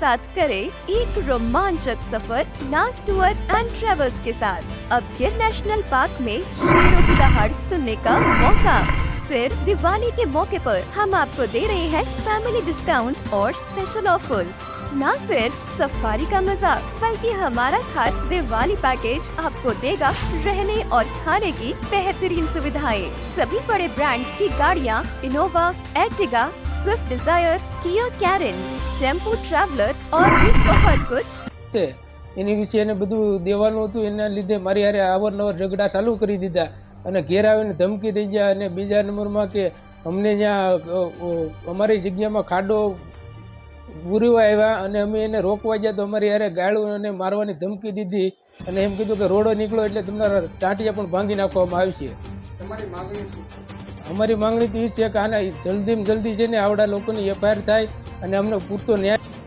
साथ करें एक रोमांचक सफ़र नास टूर एंड ट्रेवल्स के साथ। अब गिर नेशनल पार्क में शेरों की दहाड़ सुनने का मौका। सिर्फ़ दिवाली के मौके पर हम आपको दे रहे हैं फैमिली डिस्काउंट और स्पेशल ऑफर्स न सिर्फ़ सफारी का मज़ा बल्कि हमारा खास दिवाली पैकेज आपको देगा रहने और खाने की बेहतरीन सुविधाएँ। सभी बड़े ब्रांड्स की गाड़ियाँ Innova Ertiga Swift Dzire Kia Carens Tempo Traveller ઓર બફર કુછ તે એની વિશે એને બધું દેવાનું હતું એના લીધે મારી હારે અવારનવાર ઝઘડા ચાલુ કરી દીધા. અને ઘેર આવીને ધમકી દઈ ગયા અને બીજા નંબરમાં કે અમને ત્યાં અમારી જગ્યામાં ખાડો ગુરુવા આવ્યા અને અમે એને રોકવા ગયા તો અમારી યારે ગાળું અને મારવાની ધમકી દીધી. અને એમ કીધું કે રોડો નીકળો એટલે તમારા ટાંટિયા પણ ભાંગી નાખવામાં આવશે. તમારી માગણી અમારી માંગણી તો એ છે કે આના જલ્દીમાં જલ્દી છે ને આવડા લોકોની એફઆઈઆર થાય અને અમને પૂરતો ન્યાય